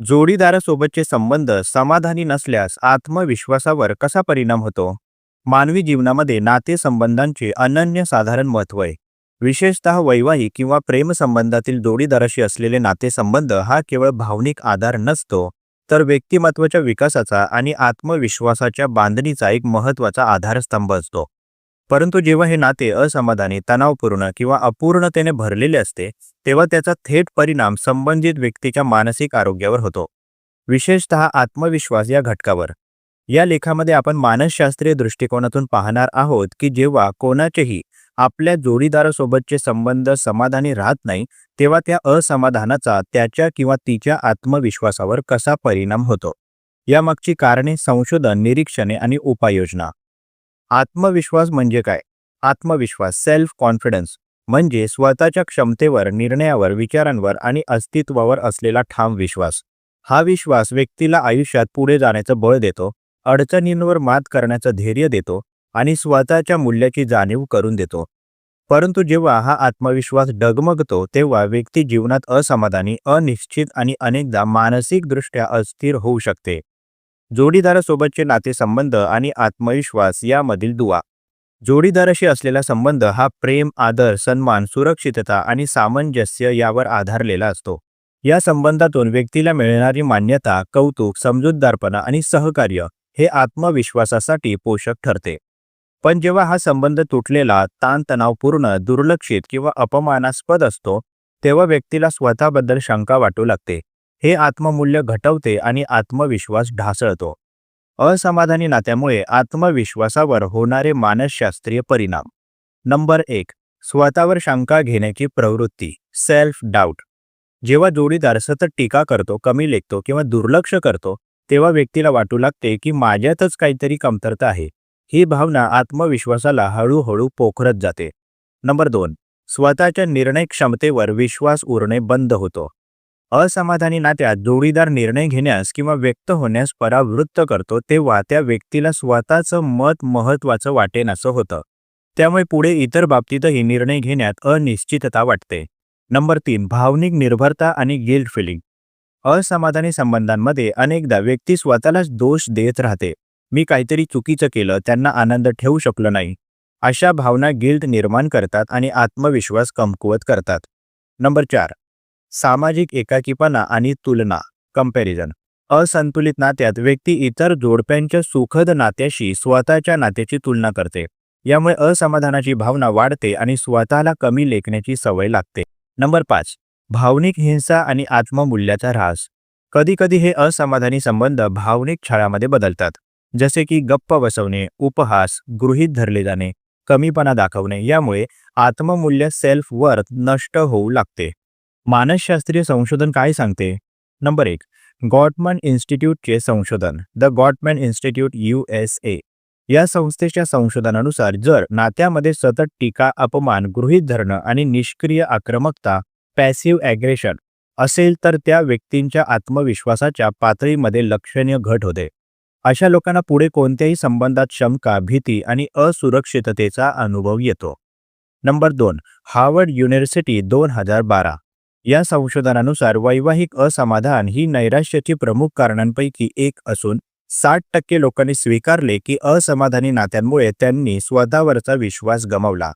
जोडीदारासोबतचे संबंध समाधानी नसल्यास आत्मविश्वासावर कसा परिणाम होतो? मानवी जीवनामध्ये नातेसंबंधांचे अनन्यसाधारण महत्त्व आहे. विशेषतः वैवाहिक किंवा प्रेमसंबंधातील जोडीदाराशी असलेले नातेसंबंध हा केवळ भावनिक आधार नसतो तर व्यक्तिमत्वाच्या विकासाचा आणि आत्मविश्वासाच्या बांधणीचा एक महत्त्वाचा आधारस्तंभ असतो. परंतु जेव्हा हे नाते असमाधानी तणावपूर्ण किंवा अपूर्णतेने भरलेले असते तेव्हा त्याचा थेट परिणाम संबंधित व्यक्तीच्या मानसिक आरोग्यावर होतो. विशेषतः आत्मविश्वास या घटकावर. या लेखामध्ये आपण मानसशास्त्रीय दृष्टिकोनातून पाहणार आहोत की जेव्हा कोणाचेही आपल्या जोडीदारासोबतचे संबंध समाधानी राहत नाही तेव्हा त्या असमाधानाचा त्याच्या किंवा तिच्या आत्मविश्वासावर कसा परिणाम होतो? यामागची कारणे संशोधन निरीक्षणे आणि उपाययोजना. आत्मविश्वास म्हणजे काय? आत्मविश्वास सेल्फ कॉन्फिडन्स म्हणजे स्वतःच्या क्षमतेवर निर्णयावर विचारांवर आणि अस्तित्वावर असलेला ठाम विश्वास. हा विश्वास व्यक्तीला आयुष्यात पुढे जाण्याचं बळ देतो अडचणींवर मात करण्याचं धैर्य देतो आणि स्वतःच्या मूल्याची जाणीव करून देतो. परंतु जेव्हा हा आत्मविश्वास डगमगतो तेव्हा व्यक्ती जीवनात असमाधानी अनिश्चित आणि अनेकदा मानसिकदृष्ट्या अस्थिर होऊ शकते. जोडीदारासोबतचे नातेसंबंध आणि आत्मविश्वास यामधील दुवा. जोडीदाराशी असलेला संबंध हा प्रेम आदर सन्मान सुरक्षितता आणि सामंजस्य यावर आधारलेला असतो. या संबंधातून व्यक्तीला मिळणारी मान्यता कौतुक समजूतदारपणा आणि सहकार्य हे आत्मविश्वासासाठी पोषक ठरते. पण जेव्हा हा संबंध तुटलेला ताणतणावपूर्ण दुर्लक्षित किंवा अपमानास्पद असतो तेव्हा व्यक्तीला स्वतःबद्दल शंका वाटू लागते. हे आत्ममूल्य घटवते आणि आत्मविश्वास ढासळतो. असमाधानी नात्यामुळे आत्मविश्वासावर होणारे मानसशास्त्रीय परिणाम. नंबर एक स्वतःवर शंका घेण्याची प्रवृत्ती सेल्फ डाऊट जेव्हा जोडीदार सतत टीका करतो कमी लेखतो किंवा दुर्लक्ष करतो तेव्हा व्यक्तीला वाटू लागते की माझ्यातच काहीतरी कमतरता आहे. ही भावना आत्मविश्वासाला हळूहळू पोखरत जाते. नंबर दोन स्वतःच्या निर्णय क्षमतेवर विश्वास उरणे बंद होतो. असमाधानी नात्यात जोडीदार निर्णय घेण्यास किंवा व्यक्त होण्यास परावृत्त करतो तेव्हा त्या व्यक्तीला स्वतःचं मत महत्त्वाचं वाटेनासं होतं. त्यामुळे पुढे इतर बाबतीतही निर्णय घेण्यात अनिश्चितता वाटते. नंबर तीन भावनिक निर्भरता आणि गिल्ट फिलिंग असमाधानी संबंधांमध्ये अनेकदा व्यक्ती स्वतःलाच दोष देत राहते. मी काहीतरी चुकीचं केलं त्यांना आनंद ठेवू शकलो नाही. अशा भावना गिल्ट निर्माण करतात आणि आत्मविश्वास कमकुवत करतात. नंबर चार सामाजिक एकाकीपणा आणि तुलना कंपॅरिझन असंतुलित नात्यात व्यक्ती इतर जोडप्यांच्या सुखद नात्याशी स्वतःच्या नात्याची तुलना करते. यामुळे असमाधानाची भावना वाढते आणि स्वतःला कमी लेखण्याची सवय लागते. नंबर पाच भावनिक हिंसा आणि आत्ममूल्याचा ऱ्हास. कधीकधी हे असमाधानी संबंध भावनिक छळामध्ये बदलतात. जसे की गप्प बसवणे उपहास गृहीत धरले जाणे कमीपणा दाखवणे यामुळे आत्ममूल्य सेल्फ वर्थ नष्ट होऊ लागते. मानसशास्त्रीय संशोधन काय सांगते? नंबर एक गॉटमन इन्स्टिट्यूटचे संशोधन the Gottman Institute U S A. या संस्थेच्या संशोधनानुसार जर नात्यामध्ये सतत टीका अपमान गृहीत धरणं आणि निष्क्रिय आक्रमकता पॅसिव्ह ॲग्रेशन असेल तर त्या व्यक्तींच्या आत्मविश्वासाच्या पातळीमध्ये लक्षणीय घट होते. अशा लोकांना पुढे कोणत्याही संबंधात शंका भीती आणि असुरक्षिततेचा अनुभव येतो. नंबर दोन हार्वर्ड युनिव्हर्सिटी दोन हजार बारा. या संशोधनानुसार वैवाहिक असमाधान ही नैराश्याची प्रमुख कारणांपैकी एक असून साठ टक्के लोकांनी स्वीकारले की असमाधानी नात्यांमुळे त्यांनी स्वतःवरचा विश्वास गमावला.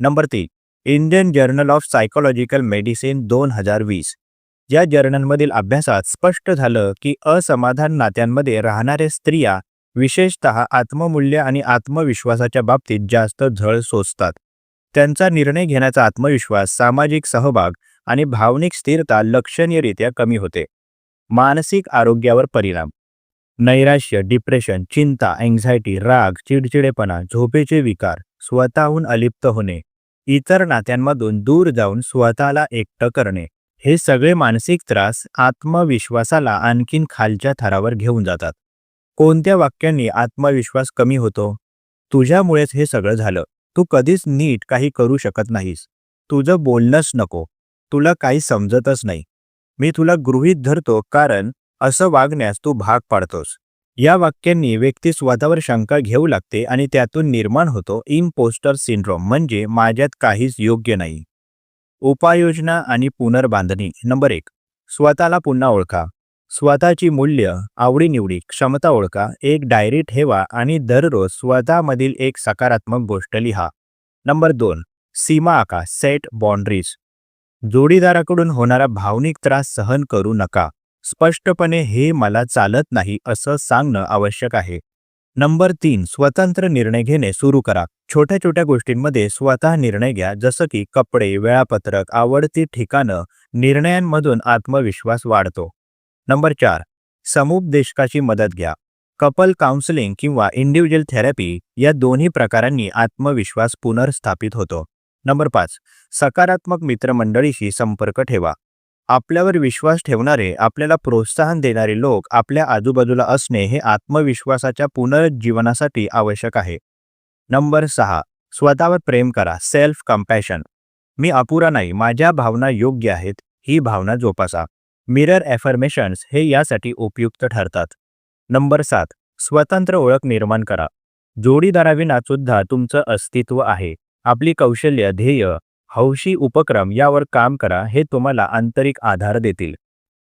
नंबर तीन Indian Journal of Psychological Medicine दोन हजार वीस. या जर्नलमधील अभ्यासात स्पष्ट झालं की असमाधान नात्यांमध्ये राहणाऱ्या स्त्रिया विशेषतः आत्ममूल्य आणि आत्मविश्वासाच्या बाबतीत जास्त झळ सोसतात. त्यांचा निर्णय घेण्याचा आत्मविश्वास सामाजिक सहभाग आणि भावनिक स्थिरता लक्षणीयरित्या कमी होते. मानसिक आरोग्यावर परिणाम. नैराश्य डिप्रेशन चिंता अँझायटी राग चिडचिडेपणा झोपेचे विकार स्वतःहून अलिप्त होणे इतर नात्यांमधून दूर जाऊन स्वतःला एकटं करणे हे सगळे मानसिक त्रास आत्मविश्वासाला आणखीन खालच्या थरावर घेऊन जातात. कोणत्या वाक्यांनी आत्मविश्वास कमी होतो? तुझ्यामुळेच हे सगळं झालं. तू कधीच नीट काही करू शकत नाहीस. तुझं बोलणंच नको. तुला काही समजतच नाही. मी तुला गृहीत धरतो कारण असं वागण्यास तू भाग पाडतोस. या वाक्यांनी व्यक्ती स्वतःवर शंका घेऊ लागते आणि त्यातून निर्माण होतो इम्पोस्टर सिंड्रोम म्हणजे माझ्यात काहीच योग्य नाही. उपाययोजना आणि पुनर्बांधणी. नंबर एक. स्वतःला पुन्हा ओळखा. स्वतःची मूल्य आवडीनिवडी क्षमता ओळखा. एक डायरी ठेवा आणि दररोज स्वतःमधील एक सकारात्मक गोष्ट लिहा. नंबर दोन. सीमा आखा सेट बाउंड्रीज. जोडीदाराकडून होणारा भावनिक त्रास सहन करू नका. स्पष्टपणे हे मला चालत नाही असं सांगणं आवश्यक आहे. नंबर तीन स्वतंत्र निर्णय घेणे सुरू करा. छोट्या छोट्या गोष्टींमध्ये स्वतः निर्णय घ्या जसं की कपडे वेळापत्रक आवडती ठिकाणं निर्णयांमधून आत्मविश्वास वाढतो. नंबर चार समुपदेशकाची मदत घ्या. कपल काउन्सिलिंग किंवा इंडिव्हिज्युअल थेरपी या दोन्ही प्रकारांनी आत्मविश्वास पुनर्स्थापित होतो. नंबर पाच. सकारात्मक मित्रमंडळीशी संपर्क ठेवा. आपल्यावर विश्वास ठेवणारे आपल्याला प्रोत्साहन देणारे लोक आपल्या आजूबाजूला असणे हे आत्मविश्वासाच्या पुनरुज्जीवनासाठी आवश्यक आहे. नंबर सहा. स्वतःवर प्रेम करा. Self compassion. मी अपुरा नाही. माझ्या भावना योग्य आहेत. ही भावना जोपासा. मिरर ॲफर्मेशन्स हे यासाठी उपयुक्त ठरतात. नंबर सात. स्वतंत्र ओळख निर्माण करा. जोडीदाराविना सुद्धा तुमचं अस्तित्व आहे. आपली कौशल्य ध्येय हौशी उपक्रम यावर काम करा हे तुम्हाला आंतरिक आधार देतील.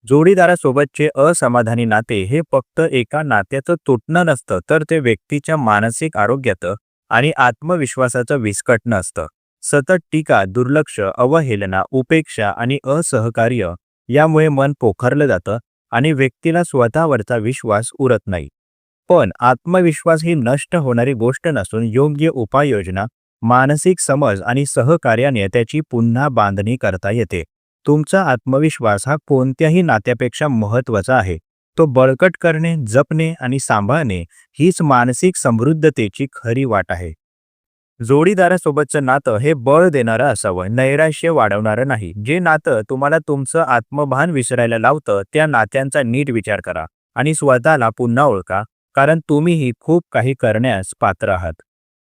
जोडीदारासोबतचे असमाधानी नाते हे फक्त एका नात्याचं तुटणं नसतं तर ते व्यक्तीच्या मानसिक आरोग्याचं आणि आत्मविश्वासाचं विस्कटणं असतं सतत टीका दुर्लक्ष अवहेलना उपेक्षा आणि असहकार्य यामुळे मन पोखरलं जातं आणि व्यक्तीला स्वतःवरचा विश्वास उरत नाही. पण आत्मविश्वास ही नष्ट होणारी गोष्ट नसून योग्य उपाययोजना मानसिक समज आणि सहकार्याने त्याची पुन्हा बांधणी करता येते. तुमचा आत्मविश्वास हा कोणत्याही नात्यापेक्षा महत्त्वाचा आहे. तो बळकट करणे जपणे आणि सांभाळणे हीच मानसिक समृद्धतेची खरी वाट आहे. जोडीदारासोबतचं नातं हे बळ देणारं असावं नैराश्य वाढवणारं नाही. जे नातं तुम्हाला तुमचं आत्मभान विसरायला लावतं त्या नात्यांचा नीट विचार करा आणि स्वतःला पुन्हा ओळखा कारण तुम्हीही खूप काही करण्यास पात्र आहात.